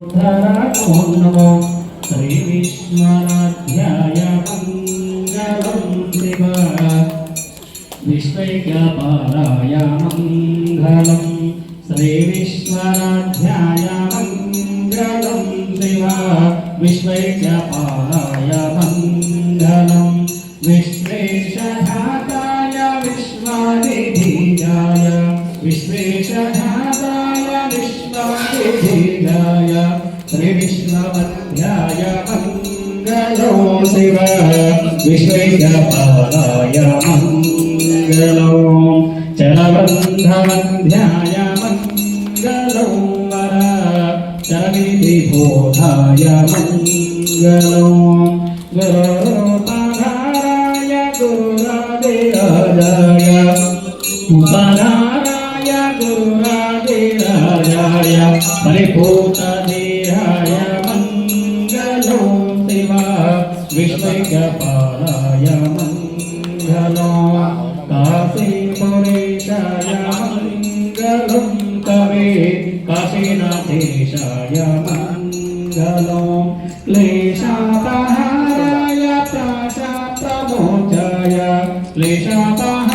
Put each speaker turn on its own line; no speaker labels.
नमो नमो श्रीविश्वनाध्याय मङ्गलं शिव विश्वैक्यपालाय मङ्गलं श्रीविश्वनाध्याय मङ्गलं शिव विश्वैक्यपालाय मङ्गलं विश्वेशघाताय विश्वादिधीराय విశ్వేశనాథాయ విశ్వాయ త్రివిశ్వమధ్యాయ మంగళో శివ విశ్వేశపాలాయ మంగళో చలబంధమధ్యాయ మంగళో వర చలవిధిబోధాయ మంగళో గురుపాధారాయ గురురాజయాయ ఉపధారా परिभूतदेहाय मङ्गलो शिवा विष्णुपालाय मङ्गलो काशीपुरेशाय मङ्गलं कवे काशीनाथेशाय मङ्गलो क्लेशापहाराय प्राचा प्रमोचाय क्लेशापहाराय